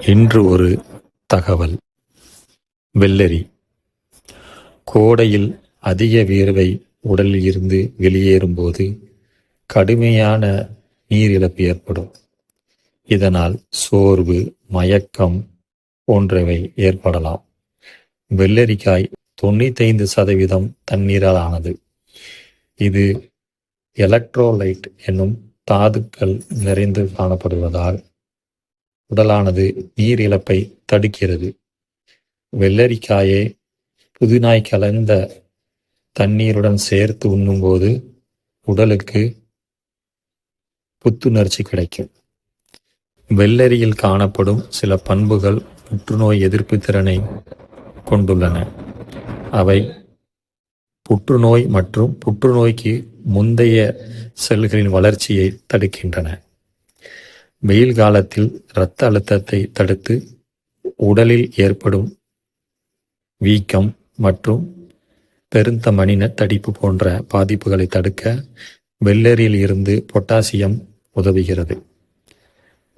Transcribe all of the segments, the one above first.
இன்று ஒரு தகவல். வெள்ளரி கோடையில் அதிக வியர்வை உடலில் இருந்து வெளியேறும்போது கடுமையான நீரிழப்பு ஏற்படும். இதனால் சோர்வு மயக்கம் போன்றவை ஏற்படலாம். வெள்ளரிக்காய் தொண்ணூத்தைந்து சதவீதம் தண்ணீரால் ஆனது. இது எலக்ட்ரோலைட் என்னும் தாதுக்கள் நிறைந்து காணப்படுவதால் உடலானது நீர் இழப்பை தடுக்கிறது. வெள்ளரிக்காயை புதினாய் கலந்த தண்ணீருடன் சேர்த்து உண்ணும்போது உடலுக்கு புத்துணர்ச்சி கிடைக்கும். வெள்ளரியில் காணப்படும் சில பண்புகள் புற்றுநோய் எதிர்ப்பு திறனை கொண்டுள்ளன. அவை புற்றுநோய் மற்றும் புற்றுநோய்க்கு முந்தைய செல்களின் வளர்ச்சியை தடுக்கின்றன. வெயில் காலத்தில் இரத்த அழுத்தத்தை தடுத்து உடலில் ஏற்படும் வீக்கம் மற்றும் பெருந்த மனித தடிப்பு போன்ற பாதிப்புகளை தடுக்க வெள்ளரியில் இருந்து பொட்டாசியம் உதவுகிறது.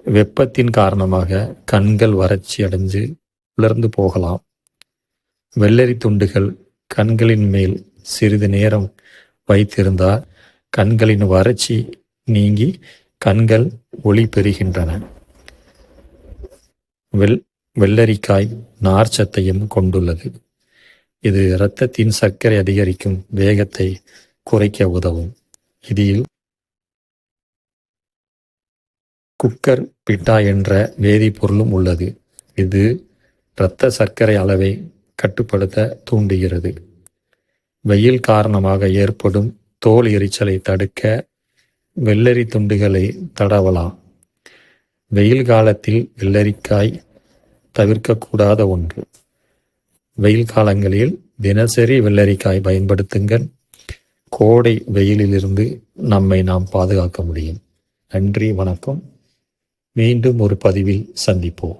வெப்பத்தின் காரணமாக கண்கள் வறட்சி அடைஞ்சு உலர்ந்து போகலாம். வெள்ளரி துண்டுகள் கண்களின் மேல் சிறிது நேரம் வைத்திருந்தால் கண்களின் வறட்சி நீங்கி கண்கள் ஒளி பெறுகின்றன. வெள் வெள்ளரிக்காய் நார்ச்சத்தையும் கொண்டுள்ளது. இது இரத்தத்தின் சர்க்கரை அதிகரிக்கும் வேகத்தை குறைக்க உதவும். இதில் குக்கர் பிட்டா என்ற வேதிப்பொருளும் உள்ளது. இது இரத்த சர்க்கரை அளவை கட்டுப்படுத்த தூண்டுகிறது. வெயில் காரணமாக ஏற்படும் தோல் எரிச்சலை தடுக்க வெள்ளரி துண்டுகளை தடவலாம். வெயில் காலத்தில் வெள்ளரிக்காய் தவிர்க்கக்கூடாத ஒன்று. வெயில் காலங்களில் தினசரி வெள்ளரிக்காய் பயன்படுத்துங்கள். கோடை வெயிலிலிருந்து நம்மை நாம் பாதுகாக்க முடியும். நன்றி வணக்கம். மீண்டும் ஒரு பதிவில் சந்திப்போம்.